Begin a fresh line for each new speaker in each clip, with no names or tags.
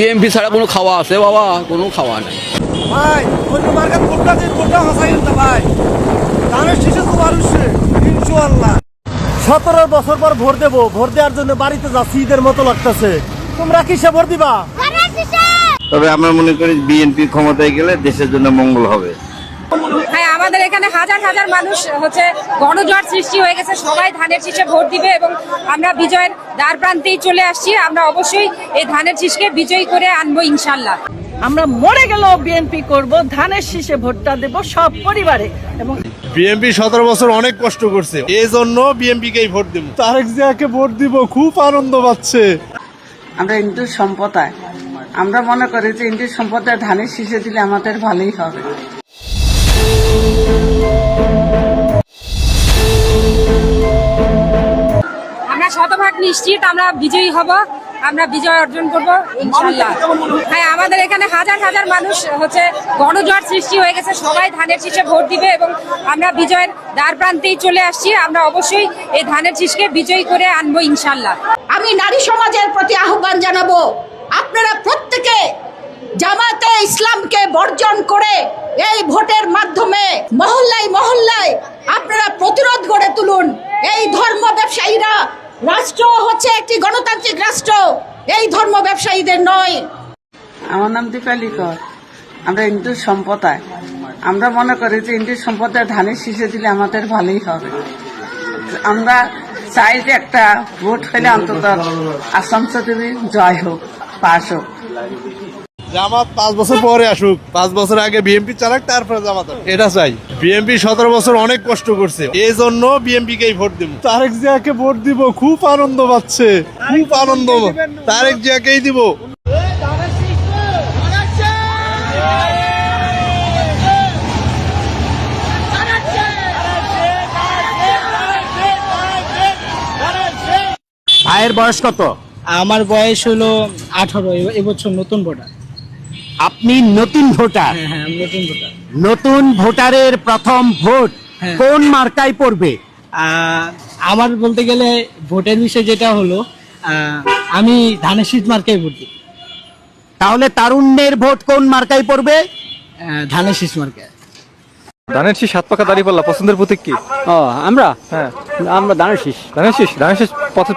BMP ছাড়া কোনো খাওয়া আছে বাবা? কোনো খাওয়া নাই।
ভাই হাসাই না ভাই। ধানের শীষে তো মানুষে ইনশাল্লাহ সতেরো বছর পর ভোট দেবো ভোট দেওয়ার জন্য বাড়িতে যাচ্ছি ঈদের মতো লাগতেছে। তোমরা কিসে ভোট দিবা?
তবে আমরা মনে করি বিএনপি ক্ষমতায় গেলে দেশের জন্য মঙ্গল হবে।
হ্যাঁ এখানে হাজার হাজার মানুষ হচ্ছে গণজোয়ার সৃষ্টি হয়ে গেছে। সবাই ধানের শীষে ভোট দিবে এবং আমরা বিজয়ের দ্বার প্রান্তেই চলে আসছি। আমরা অবশ্যই এই ধানের শীষকে বিজয়ী করে আনব ইনশাল্লাহ
আমরা মরে গেলেও বিএনপি করব ধানের শীষে ভোটটা দেব সব পরিবারে এবং
বিএনপি সতেরো বছর অনেক কষ্ট করছে। এই জন্য বিএনপি কেই ভোট দিব। তারেক জিয়াকে ভোট দিব খুব আনন্দ পাচ্ছে।
আমরা হিন্দু সম্প্রদায়। আমরা মনে করি যে হিন্দু সম্প্রদায় ধানের শীষে দিলে আমাদের ভালোই হবে।
আমরা শতভাগ নিশ্চিত, আমরা বিজয়ী হব, আমরা বিজয় অর্জন করব ইনশাল্লাহ হ্যাঁ আমাদের এখানে হাজার হাজার মানুষ হচ্ছে গণজোয়ার সৃষ্টি হয়ে গেছে, সবাই ধানের শীষে ভোট দিবে এবং আমরা বিজয়ের দ্বার প্রান্তেই চলে আসছি, আমরা অবশ্যই এই ধানের শীষকে বিজয়ী করে আনব ইনশাল্লাহ
আমি নারী সমাজের প্রতি আহ্বান জানাব, আপনারা প্রত্যেকে জামাতে ইসলামকে বর্জন করে এই ভোটের মাধ্যমে মহল্লায় মহল্লায় আপনারা প্রতিরোধ গড়ে তুলুন। এই ধর্ম ব্যবসায়ীরা, রাষ্ট্র হচ্ছে একটি গণতান্ত্রিক রাষ্ট্র। এই ধর্ম ব্যবসায়ীদের নয়।
আমার নাম দীপালি কর। আমরা হিন্দু সম্প্রদায়। আমরা মনে করি যে হিন্দু সম্প্রদায় ধানের শীষে দিলে আমাদের ভালোই হবে। আমরা চাই যে একটা ভোট হলে অন্তত আসাম চৌধুরী জয় হোক, পাশ হোক।
জামাত পাঁচ বছর পরে আসুক পাঁচ বছর আগে বিএনপি চালাক তারপরে জামাত এটা চাই। বিএনপি সতেরো বছর অনেক কষ্ট করছে। এই জন্য বিএনপি কেই ভোট দিব। তারেক জিয়াকে ভোট দিব খুব আনন্দ পাচ্ছে। খুব আনন্দ। তারেক জিয়াকেই দিব।
ভাইয়ের বয়স কত?
আমার বয়স হলো আঠারো এবছর নতুন ভোটার।
আপনি নতুন ভোটার।
হ্যাঁ হ্যাঁ নতুন ভোটার।
নতুন ভোটারের প্রথম ভোট
হ্যাঁ।
কোন মার্কায় পড়বে?
আহ, আমার বলতে গেলে ভোটের বিষয় যেটা হলো আমি ধানের শীত মার্কাই ভোট দিই।
তাহলে তারুণ্যের ভোট কোন মার্কায় পড়বে?
ধানের শীষ মার্কায়।
ধানের শীষ সাত পাকা দাঁড়িয়ে পাল্লা পছন্দের প্রতীক কি?
ও আমরা?
হ্যাঁ।
আমরা দানের শীষ।
ধানের শীষ? ধানের শীষ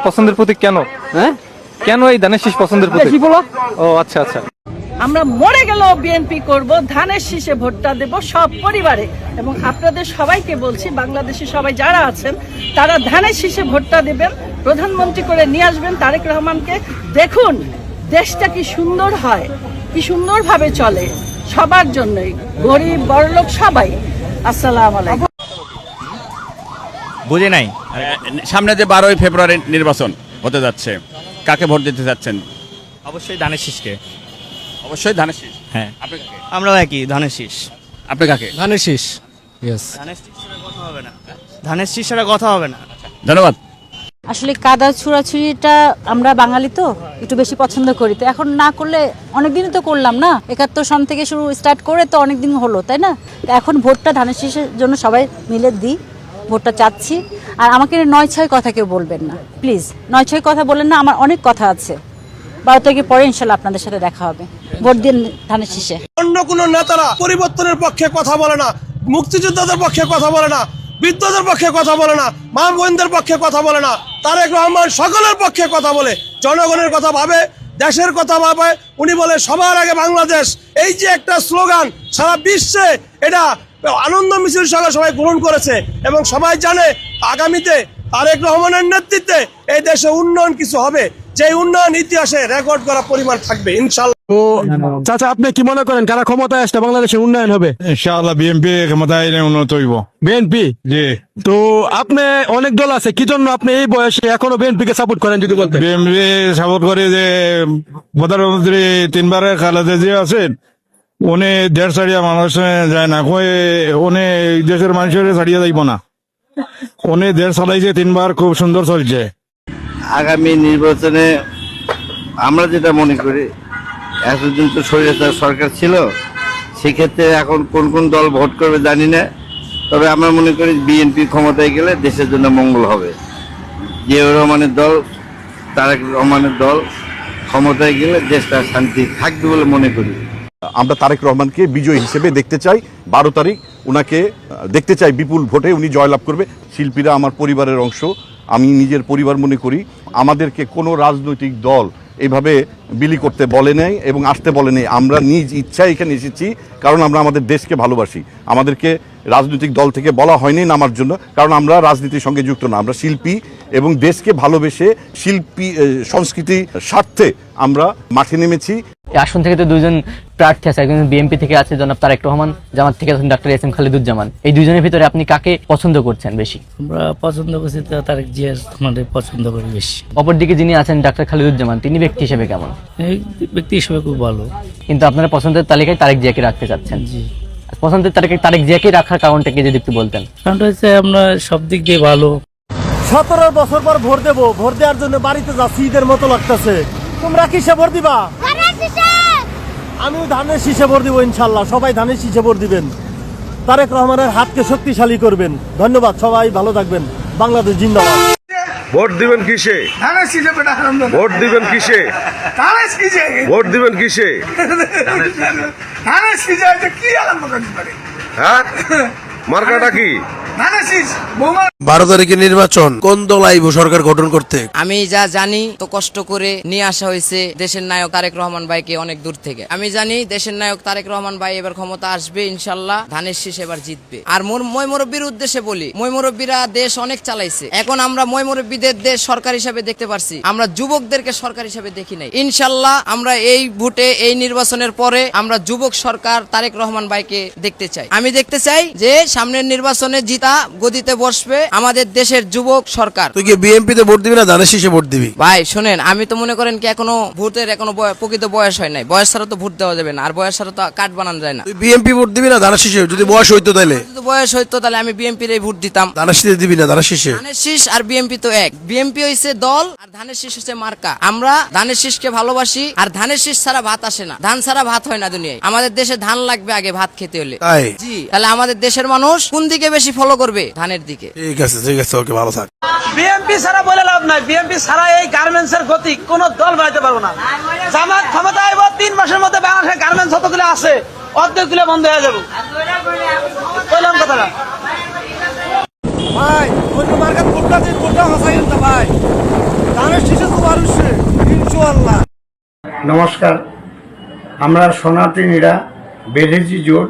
পছন্দের প্রতীক কেন?
হ্যাঁ?
কেন এই ধানের শীষ পছন্দের প্রতীক?
কি বলো।
ও আচ্ছা আচ্ছা।
আমরা মরে গেলেও বিএনপি করব ধানের শীষে ভোটটা দেব সব পরিবারে। এবং আপনাদের সবাইকে বলছি বাংলাদেশে সবাই যারা আছেন তারা ধানের শীষে ভোটটা দেবেন প্রধানমন্ত্রী করে নিয়ে আসবেন তারেক রহমানকে। দেখুন দেশটা কি সুন্দর হয় কি সুন্দরভাবে চলে সবার জন্যই গরিব বড়লোক সবাই। আসসালাম আলাইকুম।
বুঝে নাই? সামনে যে বারোই ফেব্রুয়ারি নির্বাচন হতে যাচ্ছে কাকে ভোট দিতে যাচ্ছেন?
অবশ্যই ধানের শীষকে।
অবশ্যই ধানের শীষ।
হ্যাঁ।
আপনি কাকে?
আমরাও একই ধানের শীষ।
আপনি কাকে?
ধানের শীষ। ধানের শীষ কথা হবে না। ধানের শীষ ছাড়া কথা হবে না।
ধন্যবাদ।
আসলে কাদা ছুড়াছুড়িটা আমরা বাঙালি তো একটু বেশি পছন্দ করি। তো এখন না করলে অনেকদিনই তো করলাম না? একাত্তর সন থেকে শুরু স্টার্ট করে তো অনেকদিন হলো তাই না? এখন ভোটটা ধানের শীষের জন্য সবাই মিলে দিই ভোটটা চাচ্ছি। আর আমাকে নয় ছয় কথা কেউ বলবেন না। প্লিজ নয় ছয় কথা বলেন না আমার অনেক কথা আছে। বারো তারিখে পরে ইনশাল্লাহ আপনাদের সাথে দেখা হবে। ভোট দিন ধানের শীষে।
অন্য কোন নেতারা পরিবর্তনের পক্ষে কথা বলে না, মুক্তিযোদ্ধাদের পক্ষে কথা বলে না, বৃদ্ধদের পক্ষে কথা বলে না মা বোনদের পক্ষে কথা বলে না, তারেক রহমান সকলের পক্ষে কথা বলে, জনগণের কথা ভাবে, দেশের কথা ভাবে, উনি বলে সবার আগে বাংলাদেশ। এই যে একটা স্লোগান, সারা বিশ্বে এটা আনন্দ মিছিল সঙ্গে সবাই গ্রহণ করেছে এবং সবাই জানে আগামীতে তারেক রহমানের নেতৃত্বে এই দেশে উন্নয়ন কিছু হবে। যে উন্নয়ন ইতিহাসে রেকর্ড করা পরিমাণ থাকবে ইনশাল্লাহ।
তো চাচা আপনি কি মনে করেন কারা ক্ষমতায় আসলে বাংলাদেশের উন্নয়ন হবে?
ইনশাআল্লাহ বিএনপি ক্ষমতায় এলে উন্নত হইব।
বিএনপি?
জি।
তো আপনি অনেক দল আছে কি জন্য আপনি এই বয়সে এখনও বিএনপি কে সাপোর্ট করেন যদি বলতেন?
বিএনপি সাপোর্ট করে যে প্রধানমন্ত্রী তিনবারে খালেদা জিয়া আছেন উনি দেড় সারিয়া মানুষ যায় না কই উনি দেশের মানুষের ছাড়িয়ে যাইব না। উনি দেড় চালাইছে তিনবার খুব সুন্দর চলছে।
আগামী নির্বাচনে আমরা যেটা মনে করি, এতদিন তো স্বৈরাচার সরকার ছিল, সেক্ষেত্রে এখন কোন কোন দল ভোট করবে জানি না। তবে আমরা মনে করি বিএনপি ক্ষমতায় গেলে দেশের জন্য মঙ্গল হবে। জিয়াউর রহমানের দল, তারেক রহমানের দল ক্ষমতায় গেলে দেশটা শান্তি থাকবে বলে মনে করি।
আমরা তারেক রহমানকে বিজয় হিসেবে দেখতে চাই। বারো তারিখ ওনাকে দেখতে চাই বিপুল ভোটে উনি জয়লাভ করবে। শিল্পীরা আমার পরিবারের অংশ আমি নিজের পরিবার মনে করি, আমাদেরকে কোনো রাজনৈতিক দল এভাবে বিলি করতে বলে নেই এবং আসতে বলে নেই। আমরা নিজ ইচ্ছায় এখানে এসেছি, কারণ আমরা আমাদের দেশকে ভালোবাসি। আমাদেরকে রাজনৈতিক দল থেকে বলা হয়নি নামার জন্য, কারণ আমরা রাজনীতির সঙ্গে যুক্ত না। আমরা শিল্পী এবং দেশকে ভালোবেসে শিল্পী সংস্কৃতি স্বার্থে আমরা মাঠে নেমেছি।
আসন থেকে তো দুজন প্রার্থী আছে একজন বিএনপি থেকে আছে জনাব তারেক রহমান জামাত থেকে আছেন ডাক্তার এস এম খালিদুজ্জামান। এই দুজনের ভিতরে আপনি কাকে পছন্দ করছেন বেশি?
আমরা পছন্দ করছি তো তারেক জিয়ার আমাদের পছন্দ করি বেশি।
অপরদিকে যিনি আছেন ডাক্তার খালিদুজ্জামান তিনি ব্যক্তি হিসেবে কেমন?
এই ব্যক্তি হিসেবে খুব ভালো।
কিন্তু আপনারা পছন্দের তালিকায় তারেক জিয়াকে রাখতে চাচ্ছেন।
জি।
পছন্দের তালিকায় তারেক জিয়াকে রাখার কারণটাকে যদি একটু বলতেন?
কারণটা হচ্ছে আমরা সব দিক দিয়ে ভালো।
সতেরো বছর পর ভোট দেবো। ভোট দেওয়ার জন্য বাড়িতে যাচ্ছি ঈদের মতো লাগতেছে। তোমরা কিসে ভোট দিবা? আমিও ধানের শীষে ভোট দিব ইনশাল্লাহ। সবাই ধানের শীষে ভোট দিবেন। তারেক রহমানের হাতকে শক্তিশালী করবেন। ধন্যবাদ সবাই ভালো থাকবেন। বাংলাদেশ জিন্দাবাদ।
ভোট দিবেন কিসে? ভোট দিবেন কিসে? ভোট দিবেন কিসে? হ্যাঁ? মার্কাটা কি?
বারো তারিখে নির্বাচন কোন দল আইব সরকার গঠন করতে?
আমি যা জানি তো কষ্ট করে নিয়ে আসা হয়েছে দেশের নায়ক তারেক রহমান ভাইকে অনেক দূর থেকে। আমি জানি দেশের নায়ক তারেক রহমান ভাই এবার ক্ষমতা আসবে ইনশাল্লাহ ধানের শীষ এবার জিতবে। আর মই মুরব্বীর উদ্দেশ্যে বলি মই মুরব্বীরা দেশ অনেক চালাইছে। এখন আমরা মই মুরব্বীদের দেশ সরকার হিসাবে দেখতে পারছি। আমরা যুবকদেরকে সরকার হিসাবে দেখি নাই। ইনশাল্লাহ আমরা এই ভোটে এই নির্বাচনের পরে আমরা যুবক সরকার তারেক রহমান ভাইকে দেখতে চাই। আমি দেখতে চাই যে সামনের নির্বাচনে জিতা গদিতে বসবে আমাদের দেশের যুবক সরকার।
তুই কি বিএনপি তে ভোট দিবি না ধানের শীষে ভোট দিবি?
ভাই শুনেন আমি তো মনে করেন কি এখনও ভোটের এখনও বয়- প্রকৃত বয়স হয় নাই। বয়স ছাড়া তো ভোট দেওয়া যাবে না আর বয়স ছাড়া তো কার্ড বানানো যায় না।
তুই বিএনপি ভোট দিবি না ধানের শীষে যদি বয়স হইতো তাইলে?
যদি বয়স হইতো তাহলে আমি বিএনপির এই ভোট দিতাম।
ধানের শীষে দিবি না ধানের শীষে
ধানের শীষ আর বিএনপি তো এক। বিএনপি হইছে দল আর ধানের শীষ হচ্ছে মার্কা। আমরা ধানের শীষকে ভালোবাসি আর ধানের শীষ ছাড়া ভাত আসে না। ধান ছাড়া ভাত হয় না দুনিয়ায়। আমাদের দেশে ধান লাগবে আগে ভাত খেতে হলে।
তাই?
জি তাহলে আমাদের দেশের মানুষ কোন দিকে বেশি ফলো করবে? ধানের দিকে।
ঠিক আছে ঠিক আছে ওকে ভালো থাক।
বিএনপি ছাড়া বলে লাভ নাই। বিএনপি ছাড়া এই গার্মেন্টস এর গতি কোন দল বাড়াইতে পারব না। জামাত ক্ষমতায় আইব তিন মাসের মধ্যে বাংলাদেশের গার্মেন্টস যতগুলো আছে অর্ধেকগুলো বন্ধ হয়ে যাবে। বললাম কথাটা।
ভাই অন্য মার্কেট ভোটটা দিন ভোটটা হাসাই না ভাই। ধানের শীষে তো মানুষে ইনশাআল্লাহ।
নমস্কার। আমরা সনাতনীরা বেঁধেছি জোট।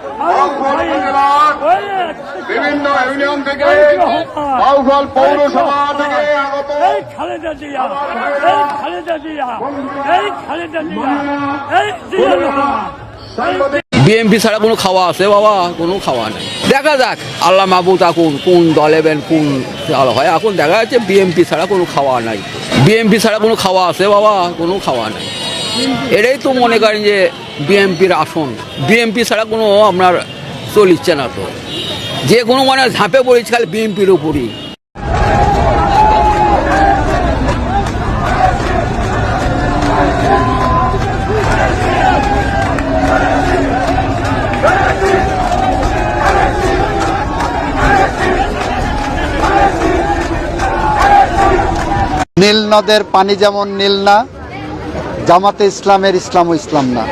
বিভিন্ন ইউনিয়ন থেকে বাউফল পৌরসভা থেকে এই খালেদা জিয়া এই খালেদা জিয়া এই খালেদা জিয়া এই জিয়া
বিএমপি ছাড়া কোনো খাওয়া আছে বাবা? কোনো খাওয়া নেই। দেখা যাক আল্লাহ মাহবুদ এখন কোন দল এবেন কোন হয়। এখন দেখা যাচ্ছে বিএমপি ছাড়া কোনো খাওয়া নাই। বিএমপি ছাড়া কোনো খাওয়া আছে বাবা? কোনো খাওয়া নাই। এটাই তো মনে করেন যে বিএমপির আসন। বিএমপি ছাড়া কোনো আপনার চলিচ্ছে না তো। যে কোনো মানে ঝাঁপে পড়েছে খালি বিএমপির উপরই।
নীল নদের পানি যেমন নীল না, জামাতে ইসলামের ইসলাম ইসলাম না।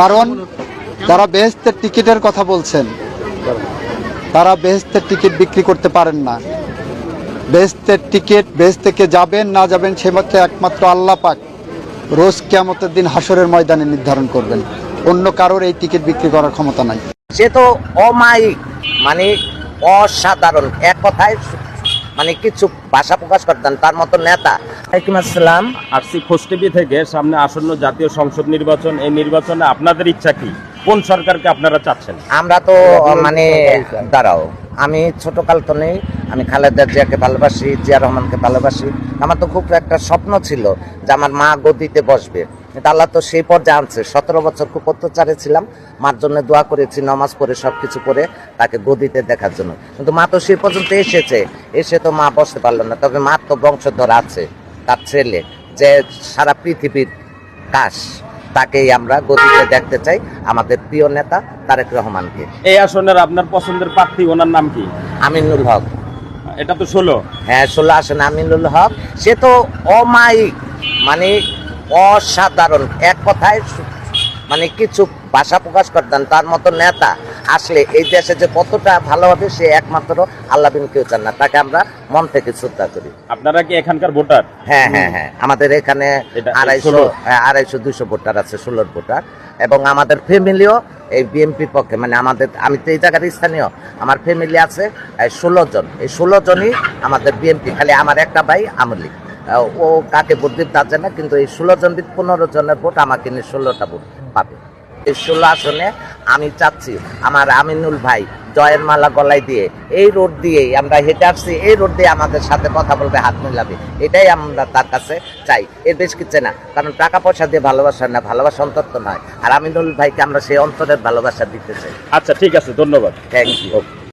কারণ যারা বেহেস্তের টিকিটের কথা বলছেন। তারা বেহেস্তের টিকিট বিক্রি করতে পারেন না। বেহেস্তের টিকিট বেহেস্ত থেকে যাবেন না যাবেন সে মাত্র একমাত্র আল্লাহ পাক রোজ কেয়ামতের দিন হাসরের ময়দানে নির্ধারণ করবেন। অন্য কারোর এই টিকিট বিক্রি করার ক্ষমতা নাই।
সে তো অমায়িক মানে অসাধারণ। এক কথায় মানে কিছু ভাষা প্রকাশ করতেন তার মতো নেতা। ওয়ালাইকুম আসসালাম।
আসছি খোঁজ টিভি থেকে সামনে আসন্ন জাতীয় সংসদ নির্বাচন। এই নির্বাচনে আপনাদের ইচ্ছা কি? কোন সরকারকে আপনারা চাচ্ছেন?
আমরা তো মানে দাঁড়াও। আমি ছোট কাল তো নেই। আমি খালেদা জিয়াকে ভালোবাসি জিয়া রহমানকে ভালোবাসি। আমার তো খুব একটা স্বপ্ন ছিল যে আমার মা গদিতে বসবে।
কিন্তু আল্লাহ তো সেই পর্যায়ে আনছে। সতেরো বছর খুব অত্যাচারে ছিলাম মার জন্য দোয়া করেছি নামাজ পড়ে সব কিছু করে তাকে গদিতে দেখার জন্য। কিন্তু মা তো সেই পর্যন্ত এসেছে এসে তো মা বসতে পারল না। তবে মার তো বংশধর আছে তার ছেলে যে সারা পৃথিবীর কাশ তাকেই আমরা গদিতে দেখতে চাই আমাদের প্রিয় নেতা তারেক রহমানকে।
এই আসনের আপনার পছন্দের প্রার্থী ওনার নাম কি?
আমিনুল হক।
এটা তো ষোলো।
হ্যাঁ ষোলো আসেন আমিনুল হক। সে তো অমায়িক মানে অসাধারণ। এক কথায় মানে কিছু ভাষা প্রকাশ করতেন তার মতো নেতা আসলে এই দেশে যে কতটা ভালো হবে সে একমাত্র আল্লাহ বিন কেউ চান না। তাকে আমরা মন থেকে শ্রদ্ধা করি।
আপনারা কি এখানকার ভোটার?
হ্যাঁ হ্যাঁ হ্যাঁ। আমাদের এখানে আড়াইশো হ্যাঁ, আড়াইশো দুইশো ভোটার আছে ষোলোর ভোটার। এবং আমাদের ফ্যামিলিও এই বিএনপির পক্ষে মানে আমাদের আমি তো এই জায়গার স্থানীয় আমার ফ্যামিলি আছে ষোলো জন। এই ষোলো জনই আমাদের বিএনপি খালি আমার একটা ভাই আমলি আহ, ও কাকে ভোট দিতে তা জানে না কিন্তু এই ষোলো জন পনেরো জনের ভোট আমাকে নিয়ে ষোলোটা ভোট পাবে। এই ষোলো আসনে আমি চাচ্ছি আমার আমিনুল ভাই জয়ের মালা গলায় দিয়ে এই রোড দিয়েই আমরা হেঁটে আসছি এই রোড দিয়ে আমাদের সাথে কথা বলবে হাত মিলাবে। এটাই আমরা তার কাছে চাই। এর বেশ কিছু না কারণ টাকা পয়সা দিয়ে ভালোবাসা না ভালোবাসা অন্তত নয়। আর আমিনুল ভাইকে আমরা সেই অন্তরের ভালোবাসা দিতে চাই।
আচ্ছা ঠিক আছে ধন্যবাদ।
Thank you